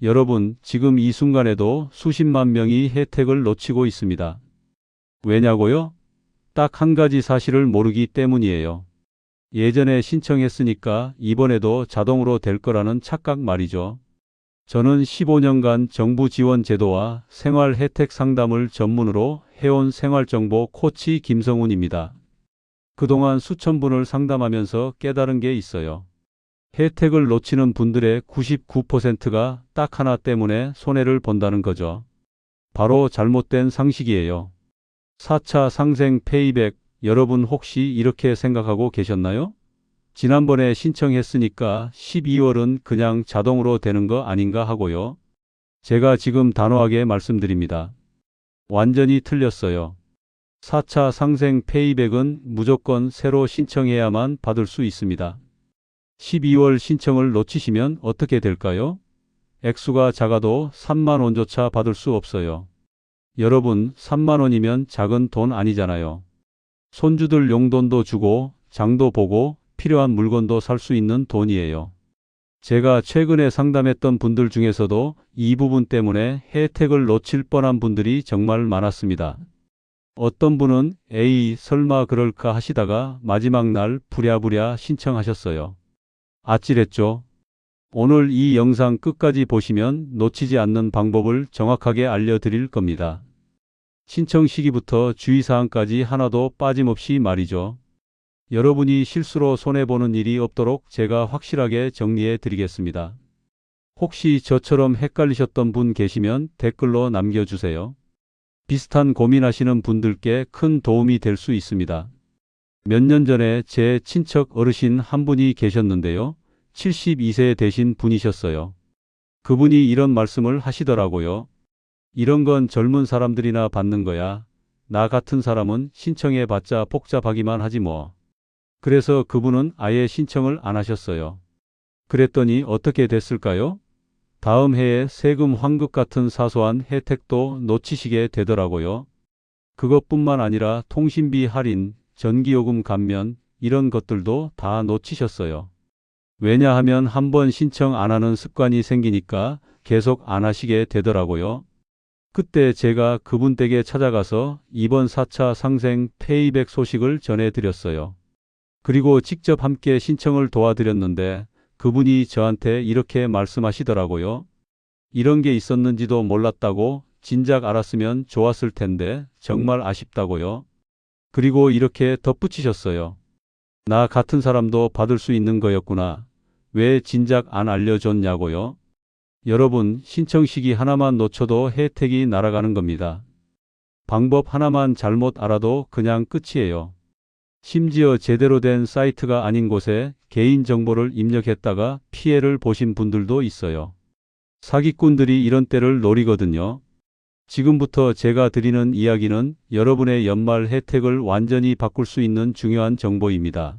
여러분, 지금 이 순간에도 수십만 명이 혜택을 놓치고 있습니다. 왜냐고요? 딱 한 가지 사실을 모르기 때문이에요. 예전에 신청했으니까 이번에도 자동으로 될 거라는 착각 말이죠. 저는 15년간 정부 지원 제도와 생활 혜택 상담을 전문으로 해온 생활정보 코치 김성훈입니다. 그동안 수천 분을 상담하면서 깨달은 게 있어요. 혜택을 놓치는 분들의 99%가 딱 하나 때문에 손해를 본다는 거죠. 바로 잘못된 상식이에요. 4차 상생 페이백, 여러분 혹시 이렇게 생각하고 계셨나요? 지난번에 신청했으니까 12월은 그냥 자동으로 되는 거 아닌가 하고요. 제가 지금 단호하게 말씀드립니다. 완전히 틀렸어요. 4차 상생 페이백은 무조건 새로 신청해야만 받을 수 있습니다. 12월 신청을 놓치시면 어떻게 될까요? 액수가 작아도 3만 원조차 받을 수 없어요. 여러분, 3만 원이면 작은 돈 아니잖아요. 손주들 용돈도 주고 장도 보고 필요한 물건도 살 수 있는 돈이에요. 제가 최근에 상담했던 분들 중에서도 이 부분 때문에 혜택을 놓칠 뻔한 분들이 정말 많았습니다. 어떤 분은 에이 설마 그럴까 하시다가 마지막 날 부랴부랴 신청하셨어요. 아찔했죠. 오늘 이 영상 끝까지 보시면 놓치지 않는 방법을 정확하게 알려드릴 겁니다. 신청 시기부터 주의사항까지 하나도 빠짐없이 말이죠. 여러분이 실수로 손해보는 일이 없도록 제가 확실하게 정리해 드리겠습니다. 혹시 저처럼 헷갈리셨던 분 계시면 댓글로 남겨주세요. 비슷한 고민하시는 분들께 큰 도움이 될 수 있습니다. 몇 년 전에 제 친척 어르신 한 분이 계셨는데요. 72세 되신 분이셨어요. 그분이 이런 말씀을 하시더라고요. 이런 건 젊은 사람들이나 받는 거야. 나 같은 사람은 신청해 봤자 복잡하기만 하지 뭐. 그래서 그분은 아예 신청을 안 하셨어요. 그랬더니 어떻게 됐을까요? 다음 해에 세금 환급 같은 사소한 혜택도 놓치시게 되더라고요. 그것뿐만 아니라 통신비 할인, 전기요금 감면, 이런 것들도 다 놓치셨어요. 왜냐하면 한번 신청 안 하는 습관이 생기니까 계속 안 하시게 되더라고요. 그때 제가 그분 댁에 찾아가서 이번 4차 상생 페이백 소식을 전해드렸어요. 그리고 직접 함께 신청을 도와드렸는데 그분이 저한테 이렇게 말씀하시더라고요. 이런 게 있었는지도 몰랐다고 진작 알았으면 좋았을 텐데 정말 아쉽다고요. 그리고 이렇게 덧붙이셨어요. 나 같은 사람도 받을 수 있는 거였구나. 왜 진작 안 알려줬냐고요? 여러분, 신청 시기 하나만 놓쳐도 혜택이 날아가는 겁니다. 방법 하나만 잘못 알아도 그냥 끝이에요. 심지어 제대로 된 사이트가 아닌 곳에 개인정보를 입력했다가 피해를 보신 분들도 있어요. 사기꾼들이 이런 때를 노리거든요. 지금부터 제가 드리는 이야기는 여러분의 연말 혜택을 완전히 바꿀 수 있는 중요한 정보입니다.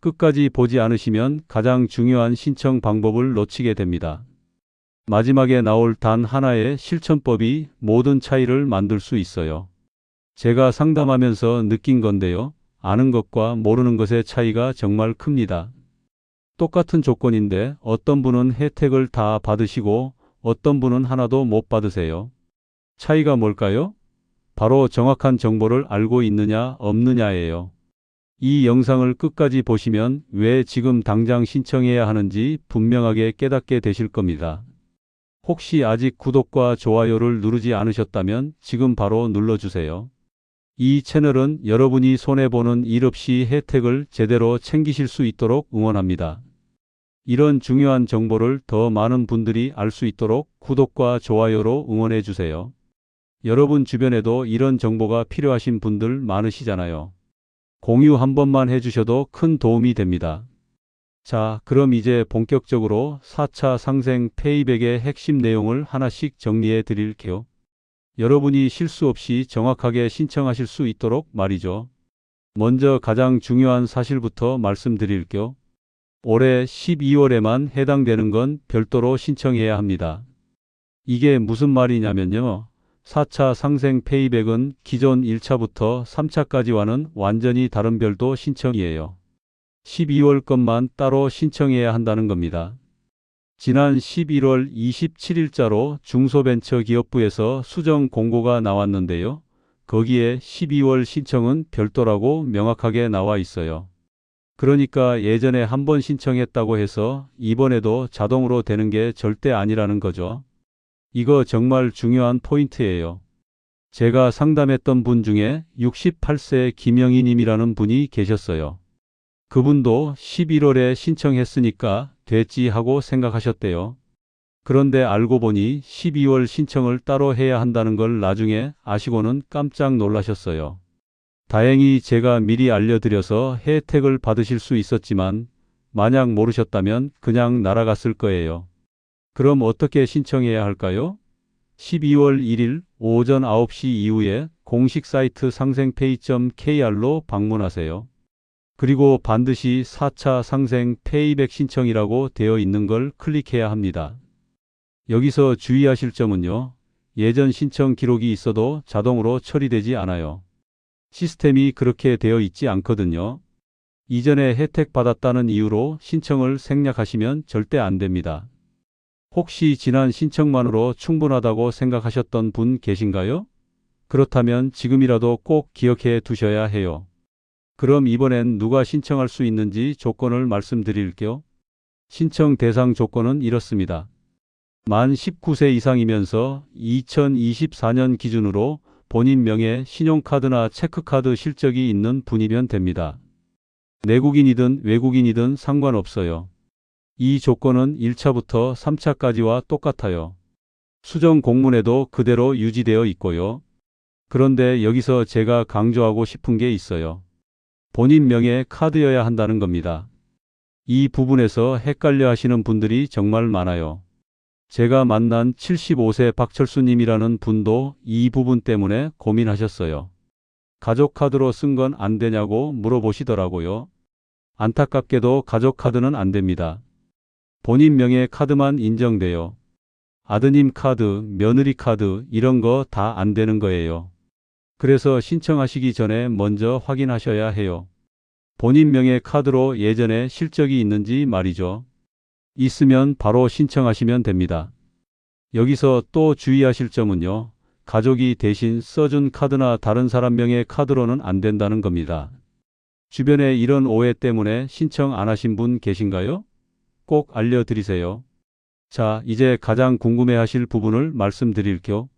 끝까지 보지 않으시면 가장 중요한 신청 방법을 놓치게 됩니다. 마지막에 나올 단 하나의 실천법이 모든 차이를 만들 수 있어요. 제가 상담하면서 느낀 건데요. 아는 것과 모르는 것의 차이가 정말 큽니다. 똑같은 조건인데 어떤 분은 혜택을 다 받으시고 어떤 분은 하나도 못 받으세요. 차이가 뭘까요? 바로 정확한 정보를 알고 있느냐 없느냐예요. 이 영상을 끝까지 보시면 왜 지금 당장 신청해야 하는지 분명하게 깨닫게 되실 겁니다. 혹시 아직 구독과 좋아요를 누르지 않으셨다면 지금 바로 눌러주세요. 이 채널은 여러분이 손해보는 일 없이 혜택을 제대로 챙기실 수 있도록 응원합니다. 이런 중요한 정보를 더 많은 분들이 알 수 있도록 구독과 좋아요로 응원해 주세요. 여러분 주변에도 이런 정보가 필요하신 분들 많으시잖아요. 공유 한 번만 해주셔도 큰 도움이 됩니다. 자, 그럼 이제 본격적으로 4차 상생 페이백의 핵심 내용을 하나씩 정리해 드릴게요. 여러분이 실수 없이 정확하게 신청하실 수 있도록 말이죠. 먼저 가장 중요한 사실부터 말씀드릴게요. 올해 12월에만 해당되는 건 별도로 신청해야 합니다. 이게 무슨 말이냐면요. 4차 상생 페이백은 기존 1차부터 3차까지와는 완전히 다른 별도 신청이에요. 12월 것만 따로 신청해야 한다는 겁니다. 지난 11월 27일자로 중소벤처기업부에서 수정 공고가 나왔는데요. 거기에 12월 신청은 별도라고 명확하게 나와 있어요. 그러니까 예전에 한 번 신청했다고 해서 이번에도 자동으로 되는 게 절대 아니라는 거죠. 이거 정말 중요한 포인트예요. 제가 상담했던 분 중에 68세 김영희 님이라는 분이 계셨어요. 그분도 11월에 신청했으니까 됐지 하고 생각하셨대요. 그런데 알고 보니 12월 신청을 따로 해야 한다는 걸 나중에 아시고는 깜짝 놀라셨어요. 다행히 제가 미리 알려드려서 혜택을 받으실 수 있었지만 만약 모르셨다면 그냥 날아갔을 거예요. 그럼 어떻게 신청해야 할까요? 12월 1일 오전 9시 이후에 공식 사이트 상생페이.kr로 방문하세요. 그리고 반드시 4차 상생 페이백 신청이라고 되어 있는 걸 클릭해야 합니다. 여기서 주의하실 점은요. 예전 신청 기록이 있어도 자동으로 처리되지 않아요. 시스템이 그렇게 되어 있지 않거든요. 이전에 혜택 받았다는 이유로 신청을 생략하시면 절대 안 됩니다. 혹시 지난 신청만으로 충분하다고 생각하셨던 분 계신가요? 그렇다면 지금이라도 꼭 기억해 두셔야 해요. 그럼 이번엔 누가 신청할 수 있는지 조건을 말씀드릴게요. 신청 대상 조건은 이렇습니다. 만 19세 이상이면서 2024년 기준으로 본인 명의 신용카드나 체크카드 실적이 있는 분이면 됩니다. 내국인이든 외국인이든 상관없어요. 이 조건은 1차부터 3차까지와 똑같아요. 수정 공문에도 그대로 유지되어 있고요. 그런데 여기서 제가 강조하고 싶은 게 있어요. 본인 명의 카드여야 한다는 겁니다. 이 부분에서 헷갈려 하시는 분들이 정말 많아요. 제가 만난 75세 박철수님이라는 분도 이 부분 때문에 고민하셨어요. 가족 카드로 쓴 건 안 되냐고 물어보시더라고요. 안타깝게도 가족 카드는 안 됩니다. 본인 명의 카드만 인정돼요. 아드님 카드, 며느리 카드 이런 거 다 안 되는 거예요. 그래서 신청하시기 전에 먼저 확인하셔야 해요. 본인 명의 카드로 예전에 실적이 있는지 말이죠. 있으면 바로 신청하시면 됩니다. 여기서 또 주의하실 점은요. 가족이 대신 써준 카드나 다른 사람 명의 카드로는 안 된다는 겁니다. 주변에 이런 오해 때문에 신청 안 하신 분 계신가요? 꼭 알려드리세요. 자, 이제 가장 궁금해 하실 부분을 말씀드릴게요.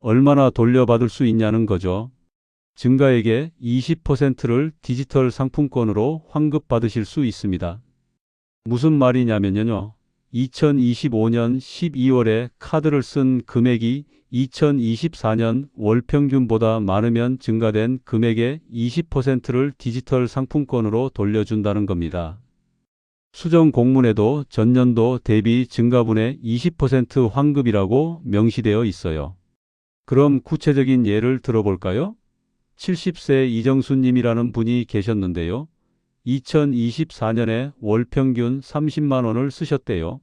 얼마나 돌려받을 수 있냐는 거죠. 증가액의 20%를 디지털 상품권으로 환급받으실 수 있습니다. 무슨 말이냐면요. 2025년 12월에 카드를 쓴 금액이 2024년 월 평균보다 많으면 증가된 금액의 20%를 디지털 상품권으로 돌려준다는 겁니다. 수정 공문에도 전년도 대비 증가분의 20% 환급이라고 명시되어 있어요. 그럼 구체적인 예를 들어볼까요? 70세 이정수님이라는 분이 계셨는데요. 2024년에 월 평균 30만 원을 쓰셨대요.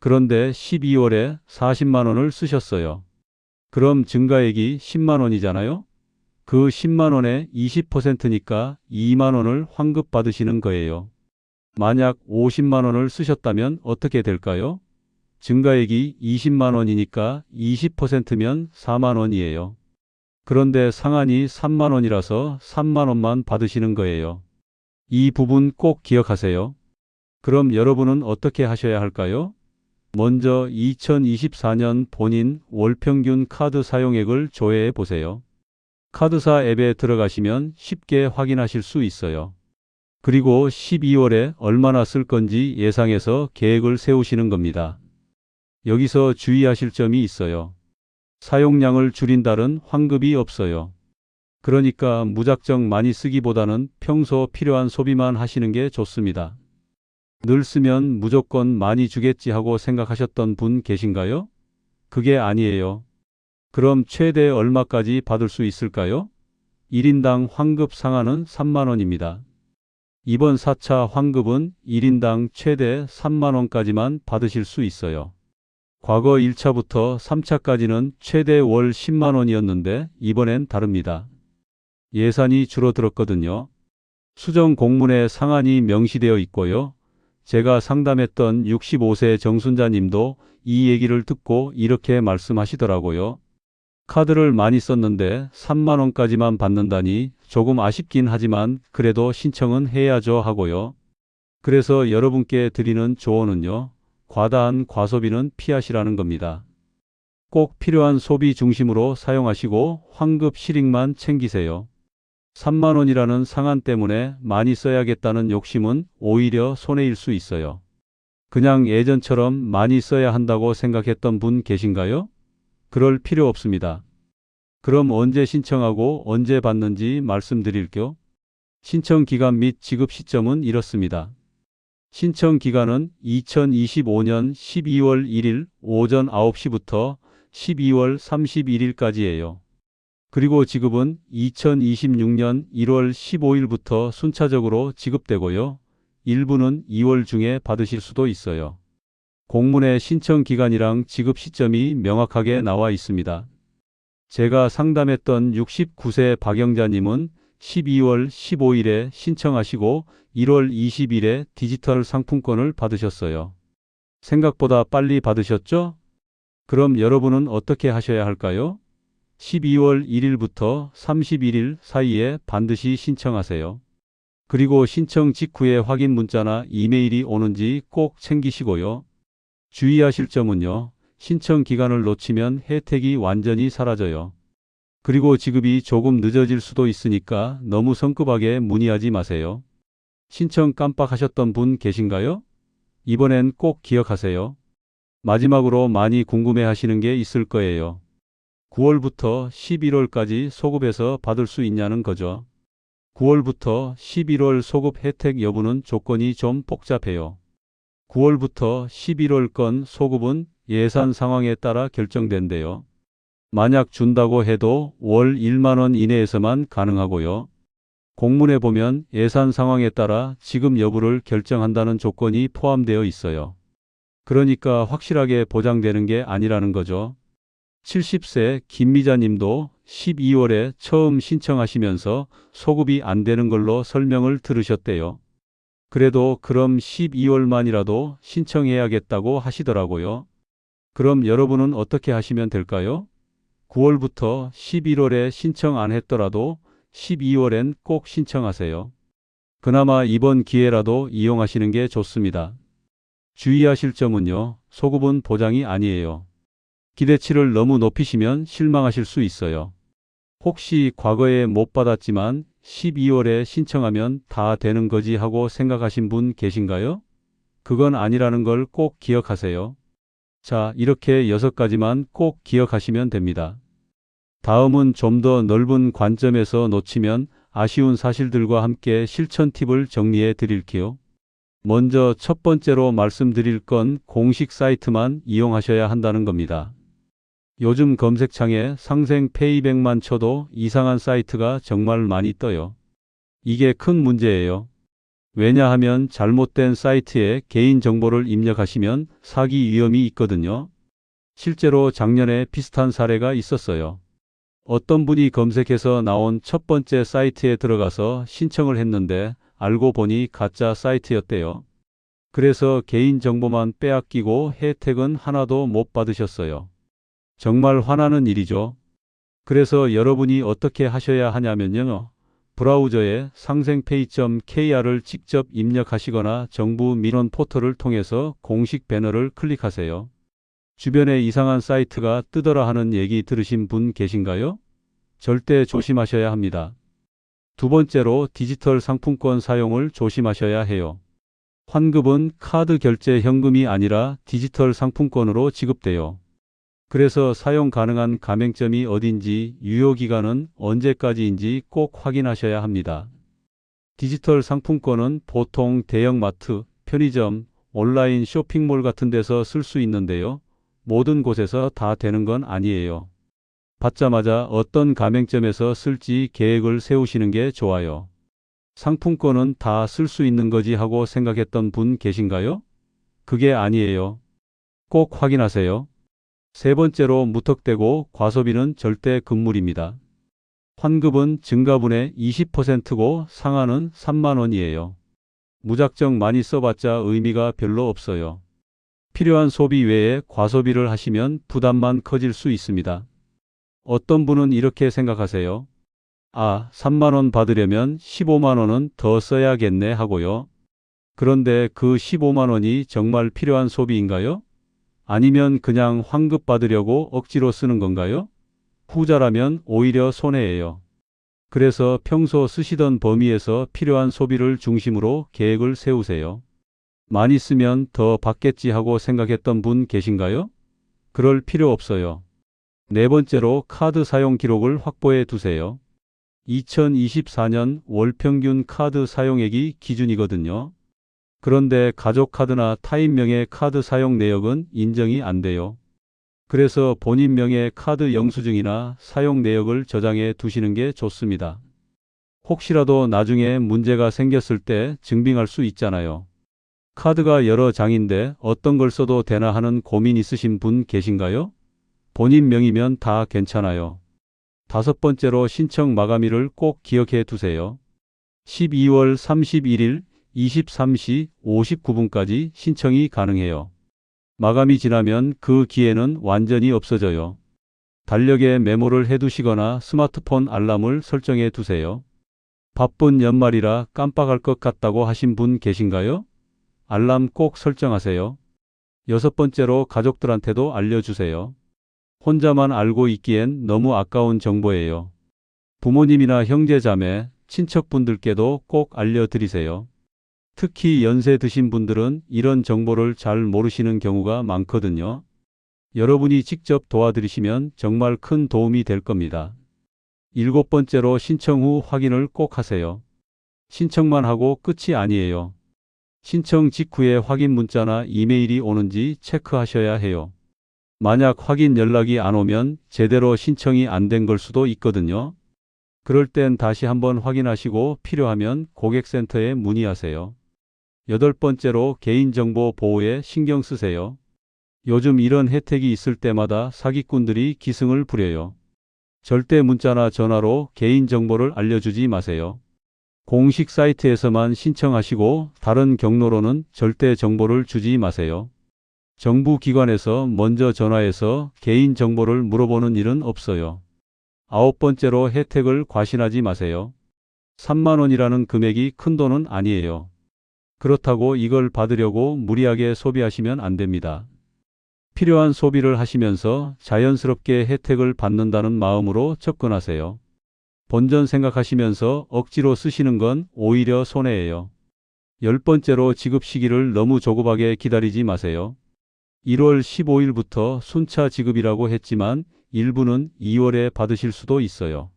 그런데 12월에 40만 원을 쓰셨어요. 그럼 증가액이 10만 원이잖아요? 그 10만 원의 20%니까 2만 원을 환급 받으시는 거예요. 만약 50만 원을 쓰셨다면 어떻게 될까요? 증가액이 20만 원이니까 20%면 4만 원이에요. 그런데 상한이 3만 원이라서 3만 원만 받으시는 거예요. 이 부분 꼭 기억하세요. 그럼 여러분은 어떻게 하셔야 할까요? 먼저 2024년 본인 월평균 카드 사용액을 조회해 보세요. 카드사 앱에 들어가시면 쉽게 확인하실 수 있어요. 그리고 12월에 얼마나 쓸 건지 예상해서 계획을 세우시는 겁니다. 여기서 주의하실 점이 있어요. 사용량을 줄인다는 환급이 없어요. 그러니까 무작정 많이 쓰기보다는 평소 필요한 소비만 하시는 게 좋습니다. 늘 쓰면 무조건 많이 주겠지 하고 생각하셨던 분 계신가요? 그게 아니에요. 그럼 최대 얼마까지 받을 수 있을까요? 1인당 환급 상한은 3만원입니다. 이번 4차 환급은 1인당 최대 3만원까지만 받으실 수 있어요. 과거 1차부터 3차까지는 최대 월 10만원이었는데 이번엔 다릅니다. 예산이 줄어들었거든요. 수정 공문에 상한이 명시되어 있고요. 제가 상담했던 65세 정순자 님도 이 얘기를 듣고 이렇게 말씀하시더라고요. 카드를 많이 썼는데 3만 원까지만 받는다니 조금 아쉽긴 하지만 그래도 신청은 해야죠 하고요. 그래서 여러분께 드리는 조언은요. 과다한 과소비는 피하시라는 겁니다. 꼭 필요한 소비 중심으로 사용하시고 환급 실익만 챙기세요. 3만 원이라는 상한 때문에 많이 써야겠다는 욕심은 오히려 손해일 수 있어요. 그냥 예전처럼 많이 써야 한다고 생각했던 분 계신가요? 그럴 필요 없습니다. 그럼 언제 신청하고 언제 받는지 말씀드릴게요. 신청 기간 및 지급 시점은 이렇습니다. 신청 기간은 2025년 12월 1일 오전 9시부터 12월 31일까지예요. 그리고 지급은 2026년 1월 15일부터 순차적으로 지급되고요. 일부는 2월 중에 받으실 수도 있어요. 공문의 신청 기간이랑 지급 시점이 명확하게 나와 있습니다. 제가 상담했던 69세 박영자님은 12월 15일에 신청하시고 1월 20일에 디지털 상품권을 받으셨어요. 생각보다 빨리 받으셨죠? 그럼 여러분은 어떻게 하셔야 할까요? 12월 1일부터 31일 사이에 반드시 신청하세요. 그리고 신청 직후에 확인 문자나 이메일이 오는지 꼭 챙기시고요. 주의하실 점은요. 신청 기간을 놓치면 혜택이 완전히 사라져요. 그리고 지급이 조금 늦어질 수도 있으니까 너무 성급하게 문의하지 마세요. 신청 깜빡하셨던 분 계신가요? 이번엔 꼭 기억하세요. 마지막으로 많이 궁금해 하시는 게 있을 거예요. 9월부터 11월까지 소급해서 받을 수 있냐는 거죠. 9월부터 11월 소급 혜택 여부는 조건이 좀 복잡해요. 9월부터 11월 건 소급은 예산 상황에 따라 결정된대요. 만약 준다고 해도 월 1만 원 이내에서만 가능하고요. 공문에 보면 예산 상황에 따라 지급 여부를 결정한다는 조건이 포함되어 있어요. 그러니까 확실하게 보장되는 게 아니라는 거죠. 70세 김미자 님도 12월에 처음 신청하시면서 소급이 안 되는 걸로 설명을 들으셨대요. 그래도 그럼 12월만이라도 신청해야겠다고 하시더라고요. 그럼 여러분은 어떻게 하시면 될까요? 9월부터 11월에 신청 안 했더라도 12월엔 꼭 신청하세요. 그나마 이번 기회라도 이용하시는 게 좋습니다. 주의하실 점은요, 소급은 보장이 아니에요. 기대치를 너무 높이시면 실망하실 수 있어요. 혹시 과거에 못 받았지만 12월에 신청하면 다 되는 거지 하고 생각하신 분 계신가요? 그건 아니라는 걸 꼭 기억하세요. 자, 이렇게 여섯 가지만 꼭 기억하시면 됩니다. 다음은 좀 더 넓은 관점에서 놓치면 아쉬운 사실들과 함께 실천 팁을 정리해 드릴게요. 먼저 첫 번째로 말씀드릴 건 공식 사이트만 이용하셔야 한다는 겁니다. 요즘 검색창에 상생 페이백만 쳐도 이상한 사이트가 정말 많이 떠요. 이게 큰 문제예요. 왜냐하면 잘못된 사이트에 개인 정보를 입력하시면 사기 위험이 있거든요. 실제로 작년에 비슷한 사례가 있었어요. 어떤 분이 검색해서 나온 첫 번째 사이트에 들어가서 신청을 했는데 알고 보니 가짜 사이트였대요. 그래서 개인 정보만 빼앗기고 혜택은 하나도 못 받으셨어요. 정말 화나는 일이죠. 그래서 여러분이 어떻게 하셔야 하냐면요. 브라우저에 상생페이.kr을 직접 입력하시거나 정부 민원 포털을 통해서 공식 배너를 클릭하세요. 주변에 이상한 사이트가 뜨더라 하는 얘기 들으신 분 계신가요? 절대 조심하셔야 합니다. 두 번째로 디지털 상품권 사용을 조심하셔야 해요. 환급은 카드 결제 현금이 아니라 디지털 상품권으로 지급돼요. 그래서 사용 가능한 가맹점이 어딘지 유효기간은 언제까지인지 꼭 확인하셔야 합니다. 디지털 상품권은 보통 대형마트, 편의점, 온라인 쇼핑몰 같은 데서 쓸 수 있는데요. 모든 곳에서 다 되는 건 아니에요. 받자마자 어떤 가맹점에서 쓸지 계획을 세우시는 게 좋아요. 상품권은 다 쓸 수 있는 거지 하고 생각했던 분 계신가요? 그게 아니에요. 꼭 확인하세요. 세 번째로 무턱대고 과소비는 절대 금물입니다. 환급은 증가분의 20%고 상한은 3만 원이에요. 무작정 많이 써봤자 의미가 별로 없어요. 필요한 소비 외에 과소비를 하시면 부담만 커질 수 있습니다. 어떤 분은 이렇게 생각하세요. 아, 3만원 받으려면 15만원은 더 써야겠네 하고요. 그런데 그 15만원이 정말 필요한 소비인가요? 아니면 그냥 환급 받으려고 억지로 쓰는 건가요? 후자라면 오히려 손해예요. 그래서 평소 쓰시던 범위에서 필요한 소비를 중심으로 계획을 세우세요. 많이 쓰면 더 받겠지 하고 생각했던 분 계신가요? 그럴 필요 없어요. 네 번째로 카드 사용 기록을 확보해 두세요. 2024년 월 평균 카드 사용액이 기준이거든요. 그런데 가족 카드나 타인 명의 카드 사용 내역은 인정이 안 돼요. 그래서 본인 명의 카드 영수증이나 사용 내역을 저장해 두시는 게 좋습니다. 혹시라도 나중에 문제가 생겼을 때 증빙할 수 있잖아요. 카드가 여러 장인데 어떤 걸 써도 되나 하는 고민 있으신 분 계신가요? 본인 명이면 다 괜찮아요. 다섯 번째로 신청 마감일을 꼭 기억해 두세요. 12월 31일 23시 59분까지 신청이 가능해요. 마감이 지나면 그 기회는 완전히 없어져요. 달력에 메모를 해두시거나 스마트폰 알람을 설정해 두세요. 바쁜 연말이라 깜빡할 것 같다고 하신 분 계신가요? 알람 꼭 설정하세요. 여섯 번째로 가족들한테도 알려주세요. 혼자만 알고 있기엔 너무 아까운 정보예요. 부모님이나 형제 자매, 친척분들께도 꼭 알려드리세요. 특히 연세 드신 분들은 이런 정보를 잘 모르시는 경우가 많거든요. 여러분이 직접 도와드리시면 정말 큰 도움이 될 겁니다. 일곱 번째로 신청 후 확인을 꼭 하세요. 신청만 하고 끝이 아니에요. 신청 직후에 확인 문자나 이메일이 오는지 체크하셔야 해요. 만약 확인 연락이 안 오면 제대로 신청이 안 된 걸 수도 있거든요. 그럴 땐 다시 한번 확인하시고 필요하면 고객센터에 문의하세요. 여덟 번째로 개인정보 보호에 신경 쓰세요. 요즘 이런 혜택이 있을 때마다 사기꾼들이 기승을 부려요. 절대 문자나 전화로 개인정보를 알려주지 마세요. 공식 사이트에서만 신청하시고 다른 경로로는 절대 정보를 주지 마세요. 정부 기관에서 먼저 전화해서 개인 정보를 물어보는 일은 없어요. 아홉 번째로 혜택을 과신하지 마세요. 3만 원이라는 금액이 큰 돈은 아니에요. 그렇다고 이걸 받으려고 무리하게 소비하시면 안 됩니다. 필요한 소비를 하시면서 자연스럽게 혜택을 받는다는 마음으로 접근하세요. 본전 생각하시면서 억지로 쓰시는 건 오히려 손해예요. 열 번째로 지급 시기를 너무 조급하게 기다리지 마세요. 1월 15일부터 순차 지급이라고 했지만 일부는 2월에 받으실 수도 있어요.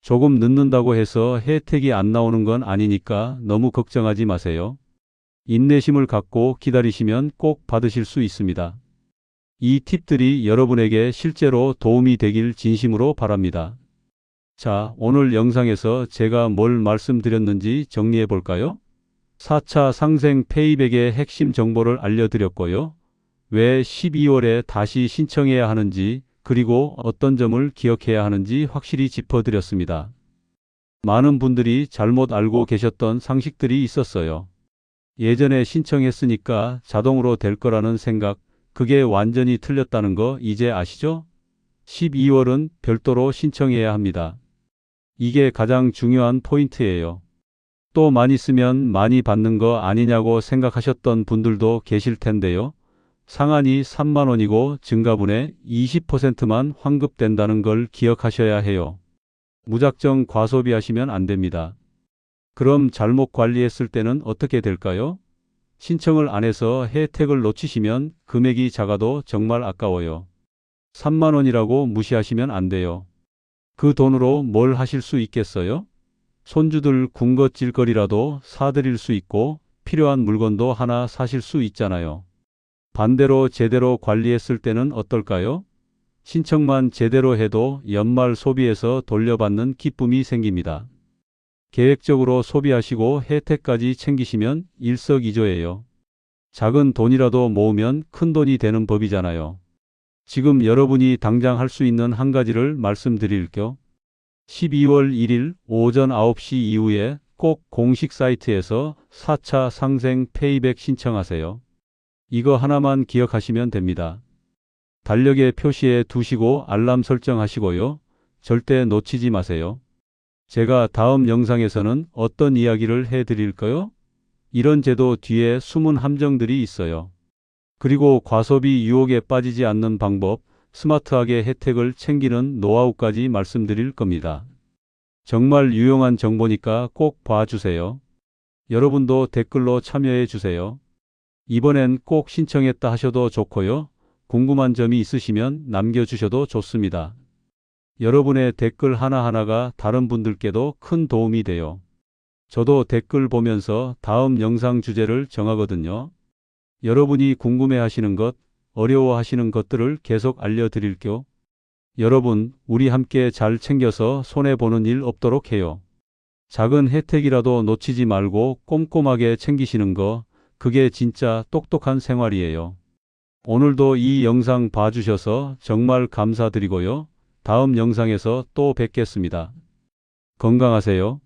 조금 늦는다고 해서 혜택이 안 나오는 건 아니니까 너무 걱정하지 마세요. 인내심을 갖고 기다리시면 꼭 받으실 수 있습니다. 이 팁들이 여러분에게 실제로 도움이 되길 진심으로 바랍니다. 자, 오늘 영상에서 제가 뭘 말씀드렸는지 정리해 볼까요? 4차 상생 페이백의 핵심 정보를 알려드렸고요. 왜 12월에 다시 신청해야 하는지 그리고 어떤 점을 기억해야 하는지 확실히 짚어드렸습니다. 많은 분들이 잘못 알고 계셨던 상식들이 있었어요. 예전에 신청했으니까 자동으로 될 거라는 생각, 그게 완전히 틀렸다는 거 이제 아시죠? 12월은 별도로 신청해야 합니다. 이게 가장 중요한 포인트예요. 또 많이 쓰면 많이 받는 거 아니냐고 생각하셨던 분들도 계실 텐데요. 상한이 3만 원이고 증가분의 20%만 환급된다는 걸 기억하셔야 해요. 무작정 과소비하시면 안 됩니다. 그럼 잘못 관리했을 때는 어떻게 될까요? 신청을 안 해서 혜택을 놓치시면 금액이 작아도 정말 아까워요. 3만 원이라고 무시하시면 안 돼요. 그 돈으로 뭘 하실 수 있겠어요? 손주들 군것질거리라도 사드릴 수 있고 필요한 물건도 하나 사실 수 있잖아요. 반대로 제대로 관리했을 때는 어떨까요? 신청만 제대로 해도 연말 소비에서 돌려받는 기쁨이 생깁니다. 계획적으로 소비하시고 혜택까지 챙기시면 일석이조예요. 작은 돈이라도 모으면 큰 돈이 되는 법이잖아요. 지금 여러분이 당장 할 수 있는 한 가지를 말씀드릴게요. 12월 1일 오전 9시 이후에 꼭 공식 사이트에서 4차 상생 페이백 신청하세요. 이거 하나만 기억하시면 됩니다. 달력에 표시해 두시고 알람 설정하시고요. 절대 놓치지 마세요. 제가 다음 영상에서는 어떤 이야기를 해 드릴까요? 이런 제도 뒤에 숨은 함정들이 있어요. 그리고 과소비 유혹에 빠지지 않는 방법, 스마트하게 혜택을 챙기는 노하우까지 말씀드릴 겁니다. 정말 유용한 정보니까 꼭 봐주세요. 여러분도 댓글로 참여해 주세요. 이번엔 꼭 신청했다 하셔도 좋고요. 궁금한 점이 있으시면 남겨주셔도 좋습니다. 여러분의 댓글 하나하나가 다른 분들께도 큰 도움이 돼요. 저도 댓글 보면서 다음 영상 주제를 정하거든요. 여러분이 궁금해 하시는 것, 어려워 하시는 것들을 계속 알려드릴게요. 여러분, 우리 함께 잘 챙겨서 손해보는 일 없도록 해요. 작은 혜택이라도 놓치지 말고 꼼꼼하게 챙기시는 거, 그게 진짜 똑똑한 생활이에요. 오늘도 이 영상 봐주셔서 정말 감사드리고요. 다음 영상에서 또 뵙겠습니다. 건강하세요.